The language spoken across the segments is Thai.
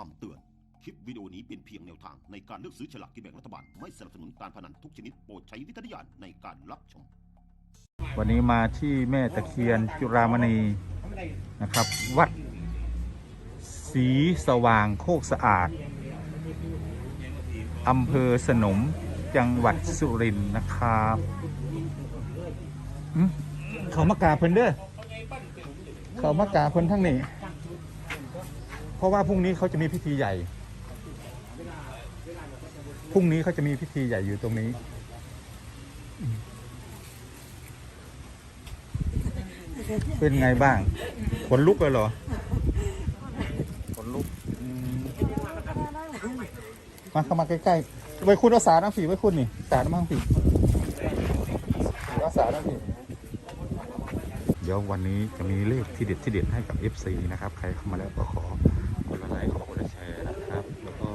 คำเตือน คลิปวิดีโอนี้เป็นเพียงแนวทางในการเลือกซื้อฉลากกินแบ่งรัฐบาล ไม่สนับสนุนการพนันทุกชนิดโปรดใช้วิจารณญาณในการรับชม วันนี้มาที่แม่ตะเคียนจุรามณีนะครับ วัดสีสว่างโคกสะอาดอำเภอสนมจังหวัดสุรินทร์นะครับอื้อเขามากราบเพิ่นเด้อเขามากราบเพิ่นทั้งนี้ เพราะว่าพรุ่งนี้เขาจะมีพิธีใหญ่ พรุ่งนี้เขาจะมีพิธีใหญ่อยู่ตรงนี้ เป็นไงบ้าง ขนลุกเลยเหรอ ขนลุกอืมมาเข้ามาใกล้ๆไว้คุณอาสานะผีไว้คุณนี่สาดมั่งผีอาสานะผีเดี๋ยววันนี้จะมีเลขที่เด็ดที่เด็ดให้กับ FC นะครับ ใครเข้ามาแล้วก็ขอกดไลค์ขอกดแชร์นะครับ แล้วก็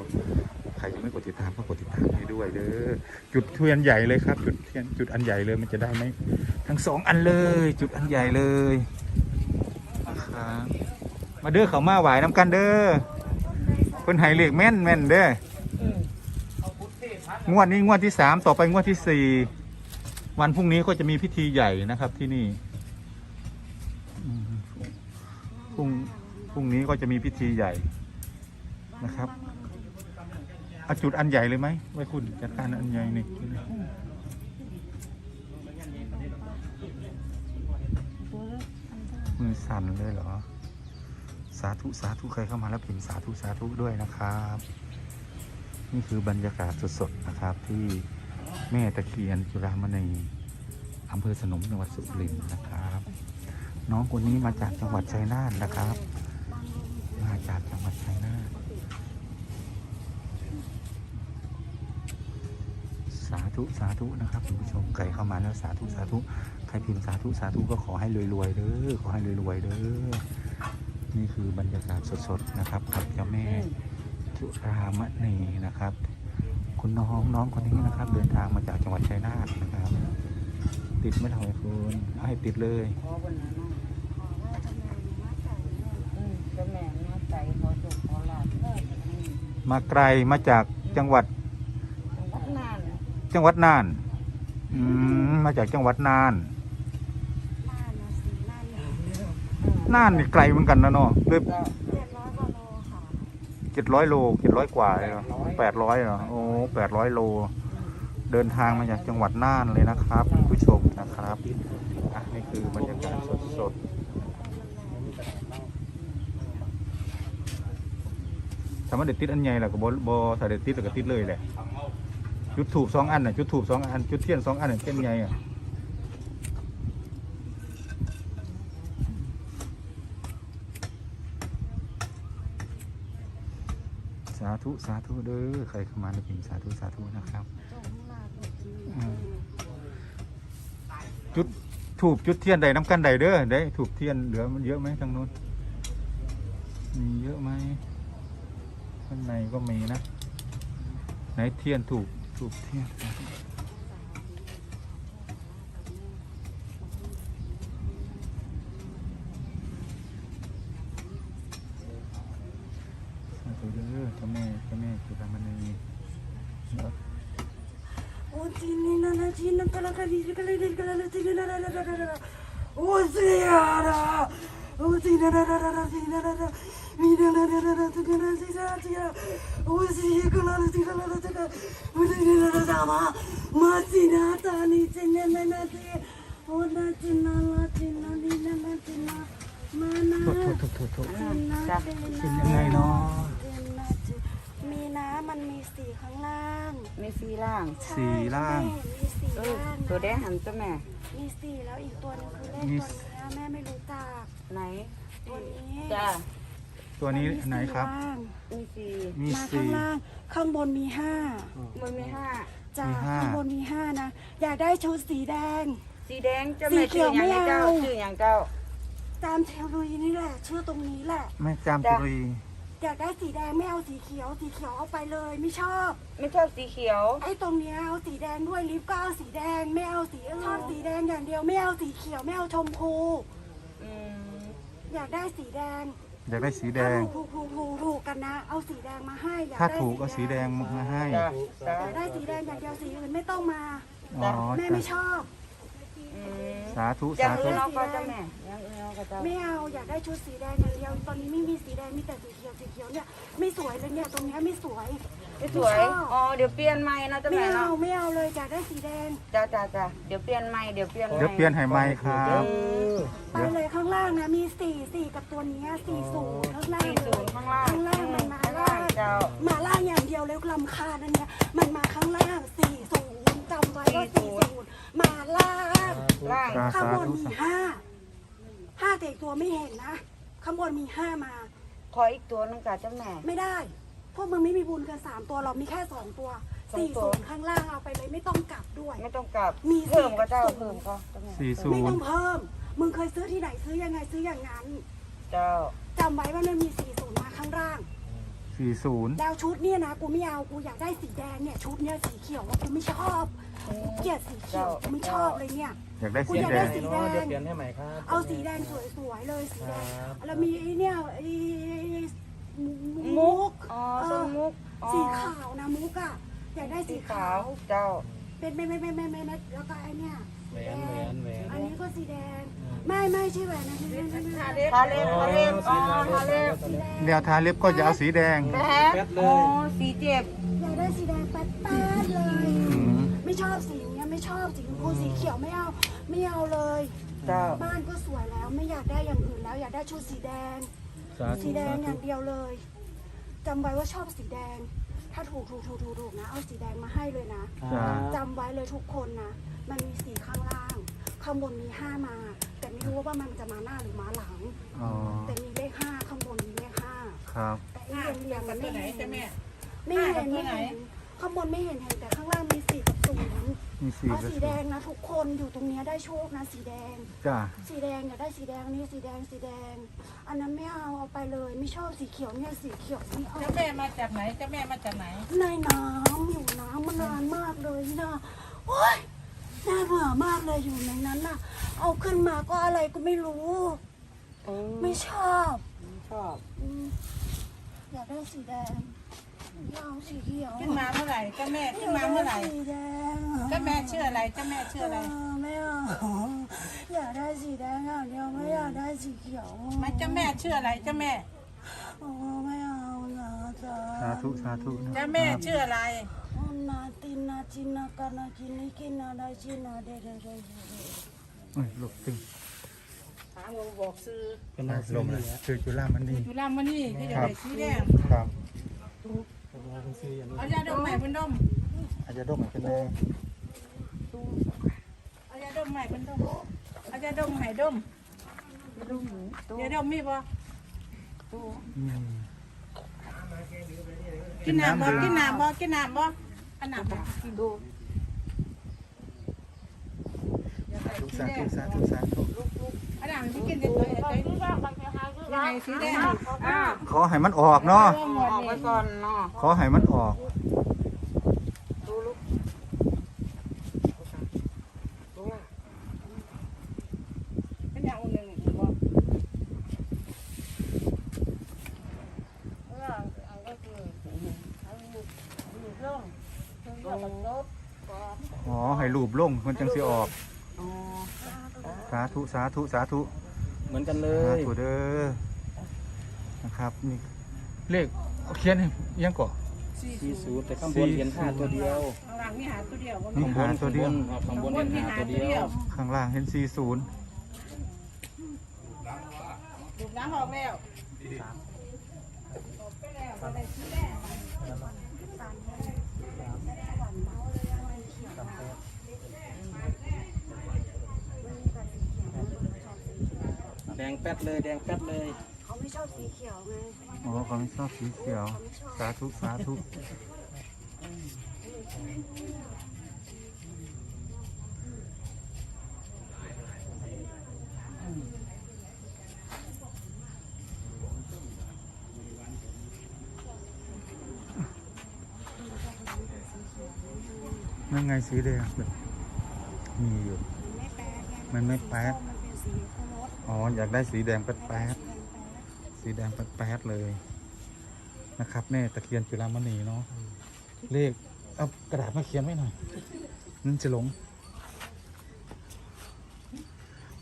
ใค รยังไม่กดติดตามก็กดติดตามให้ด้วยเด้อจุดเทียนใหญ่เลยครับ จุดเทียนจุดอันใหญ่เลยมันจะได้ไหมทั้งสองอันเลย จุดอันใหญ่เลยนะครับมาเด้อเขามาไหวน้ำกันเด้อเพิ่นให้เลขแม่นแม่นเด้องวดนี้งวดที่สามต่อไปงวดที่สี่วันพรุ่งนี้ก็จะมีพิธีใหญ่นะครับที่นี่พรุ่งพรุ่งนี้ก็จะมีพิธีใหญ่นะครับ เอาจุดอันใหญ่เลยไหมไว้คุณจัดการอันใหญ่นี่มือสั่นเลยเหรอ สาธุสาธุใครเข้ามาแล้วพิมพ์สาธุสาธุด้วยนะครับ นี่คือบรรยากาศสดๆนะครับ ที่แม่ตะเคียนจุรามณีอำเภอสนมจังหวัดสุรินทร์นะครับ น้องคนนี้มาจากจังหวัดชัยนาทนะครับ มาจากจังหวัดชัยนาทสา ธุสาธุนะครับคุณผู้ชมใครเข้ามาแล้วสาธุสาธุใครพิมพ์สาธุสาธุก็ขอให้รวยๆเด้อขอให้รวยๆเด้อนี่คือบรรยากาศสดๆนะครับกับเจ้าแม่จุรามณีนะครับ คุณน้องน้องคนนี้นะครับ เดินทางมาจากจังหวัดชัยนาทนะครับ ติดไม่เท่าไหร่คุณเอาให้ติดเลยขอบนนั้นน่ะอืมเจ้าแม่มาใจขอจบขอลาบอืมมาไกลมาจากจังหวัดวัดนาน จังหวัดน่าน อืมมาจากจังหวัดน่าน น่านนี่ไกลเหมือนกันนะเนาะด้วยก็เจ็ดร้อยโลเจ็ดร้อยกว่าเลยเหรอแปดร้อยเหรอโอ้แปดร้อยโล เดินทางมาจากจังหวัดน่านเลยนะครับคุณผู้ชมนะครับอะนี่คือบรรยากาศสดๆถ้ามันเด็ดติดอันใหญ่แหละก็บอบอถ้าเด็ดติดแล้วก็ติดเลยแหละ จุดถูกสองอันน่ะจุดถูกสองอันจุดเทียนสองอันน่ะเทียนใหญ่อะสาธุสาธุเด้อใครเข้ามาในพิมพ์สาธุสาธุนะครับจุดถูกจุดเทียนใดน้ำกันใดเด้อได้ถูกเทียนเหลือมันเยอะไหมทางนู้นมีเยอะไหมข้างในก็มีนะไหนเทียนถูก จุดเทียนนะครับสาธุเด้อเจ้าแม่เจ้าแม่จุฬามณีเนาะ Oh, Jinina, na Jinina, pala ka di ka lang din ka lang din na na na na na. Oh, Jinina, oh Jinina, na na na Jinina, na na. เป็นยังไงเนนาะมีนะมันมีสีข้างล่างมีสีล่าง ใช่สีล่าง มีสีเออล่างตัวแดงหันตัวแม่ มีสีแล้วอีกตัวหนึงคือเลขตัวเนี้ยแม่ไม่รู้จักไหนตัวนี้จ้า ตัวนี้ไหนครับมีสี่ล่างมีสีมีมาสี่ข้างล่างข้างบนมีห้ามันมีห้าจ้ามีห้า ข้างบนมีห้านะ อยากได้ชุดสีแดง สีแดงเจ้าแม่สีเขีชื่ยอวหยังไม่ไงเจ้าเอา ชื่อหยังเจ้า ตามเทคโนโลยีนี่แหละ ชื่อตรงนี้แหละ แม่จามจุรีอยากได้สีแดงไม่เอาสีเขียว สีเขียวเอาไปเลยไม่ชอบ ไม่ชอบสีเขียว ไอ้ตรงเนี้ยเอาสีแดงด้วยลิฟต์ก็เอาสีแดงไม่เอาสีชอบสีแดงอย่างเดียวไม่เอาสีเขียวไม่เอาชมพู อืมอยากได้สีแดง อยากได้สีแดถ้างถูกถูกถูกถูกกันนะ เอาสีแดงมาให้อยากถ้าได้ถูกก็สีแดงมาให้ จ้ะจ้ะอยากได้สีแดงอย่างเดียวสีอื่นไม่ต้องมาอ๋อแม่จ้ะไม่ชอบอืมสาธุอยัสางธุ อื่นเอาก็เจ้าแม่ อยังอื่นเอาก็เจ้า ไม่เอาอยากได้ชุดสีแดงอย่างเดียวตอนนี้ไม่มีสีแดงมีแต่สีเขียวสีเขียวเนี่ยไม่สวยเลยเนี่ยตรงเนี้ยไม่สวยไม่สวย ชอบอ๋อ เดี๋ยวเปลี่ยนใหม่นะเจ้าไม่แม่เอาเนาะไม่เอาเลยอยากได้สีแดงจ้าจ้าจ้าเดี๋ยวเปลี่ยนใหม่ เดี๋ยวเปลี่ยนใหม่เดี๋ยวเปลี่ยนให้ไหมครับ ไปเลยข้างล่างนะมีสี่สี่กับตัวเนี้ยสี่ศูนย์ข้างล่างสี่เลศูนยย์ข้างล่างข้างล่างมันมาข้างล่าล่างงเจ้ามาล่างอย่างเดียวแล้วลำคาญนั่นเนี่ยมันมาข้างล่างสี่ศูนย์จำไว้ว่าสี่ศูนย์มาล่าง ล่างสาข้างสาบนธุมีสาห้าห้า แต่อีกตัวไม่เห็นนะข้างบนมีห้ามา ขออีกตัวหนึงจ้ะเจ้าแม่ ไม่ได้ พวกมึงไม่มีบุญกันสามตัวเรามีแค่สองตัวสองสี่ตัวศูนย์ข้างล่างเอาไปเลยไม่ต้องกลับด้วย ไม่ต้องกลับมีเพิ่มก็เจ้าสี่เพิ่มก็เจ้าแม่สี่ศูไม่นต้อย์งเพิ่ม มึงเคยซื้อที่ไหนซื้อยังไงซื้ออย่างนั้นเจ้าจำไว้ว่ามันมีสี่ศูนย์มาข้างล่าง สี่ศูนย์ดาวชุดเนี่ยนะกูไม่เอากูอยากได้สีแดงเนี่ยชุดเนี่ยสีเขียวว่ากูไม่ชอบกูเกลียดสีเขียวกูไม่ชอบเลยเนี่ย อยากได้กูสีอยากแดได้งสีแดง เดี๋ยวเปลี่ยนให้ใหม่ครับเอาสีแดงสวยๆเลยสีแดงครับแล้วมีไอ้เนี่ยไอ้มุมุกกอ๋อเอส้อมมุกอ๋อสีขาวนะมุกอะอยากได้สีสีขาขาววเจ้าเป็นไม่ไม่ไม่ไม่ไม่ไม่แล้วก็ไอ้เนี่ยแหวนแหวนแหวนอันนี้ก็สีแดง ไม่ไม่ใช่แหวนนะไม่ไม่ไม่ไม่ทาเล็บทาเล็บอ๋อทาเล็บสีแดงเดียวทาเล็บก็จะเอาสีแดงแป๊บอ๋อสีเจ็บอยากได้สีแดงแป๊ดแป๊ดเลยอืมไม่ชอบสีเนี้ยไม่ชอบสีชมพูสีเขียวไม่เอาไม่เอาเลย เจ้าบ้านก็สวยแล้วไม่อยากได้อย่างอื่นแล้วอยากได้ชุดสีแดงสาธุสีแดงสาอธุย่างเดียวเลยจำไว้ว่าชอบสีแดง ถ้าถูกถูกถูกถูกถูกนะ เอาสีแดงมาให้เลยนะจ้าจำไว้เลยทุกคนนะ มันมีสีข้างล่าง ข้างบนมีห้ามา แต่ไม่รู้ว่ามันจะมาหน้าหรือมาหลัง อ๋อ แต่มีเลขห้าข้างบนมีเลขห้าครับ แต่ไอ้เรียงๆมันไม่เห็นตัวไหนไม่เห็นไม่เห็นข้างบนไม่เห็นเห็นแต่ข้างล่างมีสีกับศูนย์มีสีเอากับสีแดงนะทุกคนอยู่ตรงเนี้ยได้โชคนะสีแดง จ้าสีแดงอยากได้สีแดงนี่สีแดงสีแดง อันนั้นไม่เอาเอาไปเลยไม่ชอบสีเขียวเนี่ยสีเขียวไม่เอาเจ้าแม่มาจากไหนเจ้าแม่มาจากไหนในน้ำอยู่น้ำมานานมากเลยนะโอ๊ย น่าเบื่อมากเลยอยู่ในนั้นน่ะ เอาขึ้นมาก็อะไรก็ไม่รู้ไม่ชอบชอบ อืมอยากได้สีแดงไม่เอาสีเขียวขึ้นมาเมื่อไหร่เจ้าแม่ขึ้นมาเมื่อไหร่สีแดงเจ้าแม่ชื่ออะไรเจ้าแม่ชื่ออะไรเออไม่เอาอยากได้สีแดงอย่างเดียวไม่อยากได้สีเขียวไม่เจ้าแม่ชื่ออะไรเจ้าแม่ โอ้ไม่เอานะจ๊ะสาธุสาธุนะเจ้าแม่ชื่ออะไร นาตินนาจินนาการนาจินิกินนาไดจินาเดเดเดเอ้ยลูกตึงถามว่าบอกซื้อเป็นลนางมเลเลยยคือจุฬามันนี่อยู่ลำมานี่ที่จะได้สีแดงครับคุณซื้ออย่างนี้เอายาดมใหม่เป็นดมอาจจะดมเป็นแดงเอายาดมใหม่เป็นดมเอายาดมใหม่ดมลูกหมูตู้ยาดมมีบ่ตู้อืมกินน้ำบ่กินน้ำบ่กินน้ำบ่อั นน้ำบ่กิดูสาธุสาธุสาธุอันน้ำที่กินได้ตัวใหญ่ตัวยังไงสีแดงอ่าขอให้มันออกเนาะออกไปก่อนเนาะขอให้มันออกลูกล่ะเป็นอย่างอื่นหนึ่งบ่ อ๋อ ให้ รูปลงมันจังสิออกอ๋อสาธุสาธุสาธุเหมือนกันเลสาย ธุเด้อนะครับนี่เลขเอาเขียนให้ยังก่อ สี่สี่ศูนย์แต่ข้างบนเห็นห้าตัวเดียวข้างหลังมีหาตัวเดียวบ่นี่มีหาตัวเดียวครับข้างบนเห็นห้าตัวเดียวข้างล่างเห็น40 ดูดน้ำออกแล้วแด งแป๊ดเลยแดงแป๊ดเลย เขาไม่ชอบสีเขียวไงอ๋อเขาไม่ชอบสีเขียว สาธุสาธุนั่นไงสีแดงแบบมีอยู่ไม่แปลกไงมันไม่แป๊ดมันเป็นสีโครส อ๋อ อยากได้สีแดงแป๊ดแป๊ดแดงแปลกสสีแดงแป๊ดๆเลยนะครับแน่ตะเคียนจุฬามณีเนาะเลขเอากระดาษมาเขียนไว้หน่อยนั่นจะหลง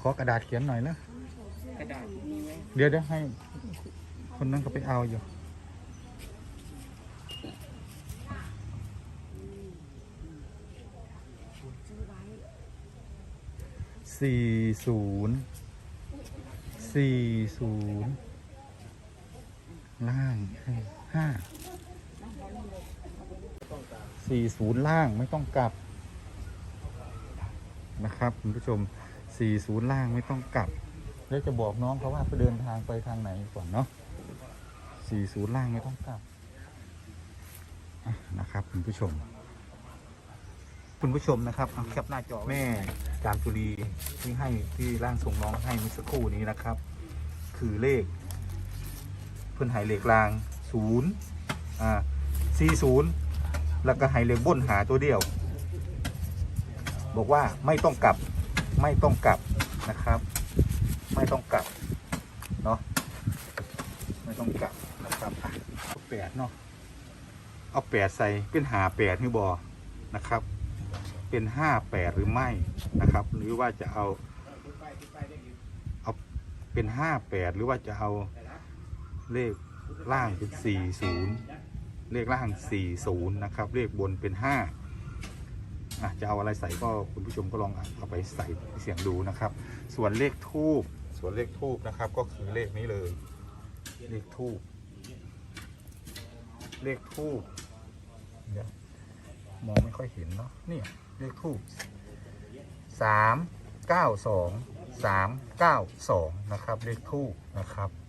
ขอกระดาษเขียนหน่อยนะกระดาษมีไหมเดี๋ยวเดี๋ยวให้ คนนั้นก็ไปเอาอยู่สี่ศูนย์ สี่ศูนย์ล่างห้าสี่ศูนย์ล่างไม่ต้องกลับนะครับคุณผู้ชมสี่ศูนย์ล่างไม่ต้องกลับ แล้วจะบอกน้องเขาว่าไปเดินทางไปทางไหนก่อนเนาะสี่ศูนย์ล่างไม่ต้องกลับนะครับคุณผู้ชม คุณผู้ชมนะครับเอาแคปหน้าจอแม่จามจุรีที่ให้ที่ร่างทรงน้องให้เมื่อสักครู่นี้นะครับ คือเลข เพื่อนใหายเลขลางศูนย์อ่าสี่ศูนย์แล้วก็ใหายเลขบนหาตัวเดียว บอกว่าไม่ต้องกลับไม่ต้องกลับนะครับ ไม่ต้องกลับเนาะไม่ต้องกลับนะครับอะเอาแปดเนาะเอาแปดใส่เป็นหาแปดนี่บอนะครับ เป็นห้าแปดหรือไม่นะครับ หรือว่าจะเอาเอาเป็นห้าแปดหรือว่าจะเอาเลขล่างเป็นสี่ศูนย์เลขล่างสี่ศูนย์นะครับ เลขบนเป็นห้าอะจะเอาอะไรใส่ก็คุณผู้ชมก็ลองเอาไปใส่เสียงดูนะครับ ส่วนเลขทูบส่วนเลขทูบนะครับ ก็คือเลขนี้เลย เลขทูบเลขทูบเดี๋ยวมองไม่ค่อยเห็นเนาะเนี่ย เลขคู่สามเก้าสองสามเก้าสองนะครับเลขคู่นะครับ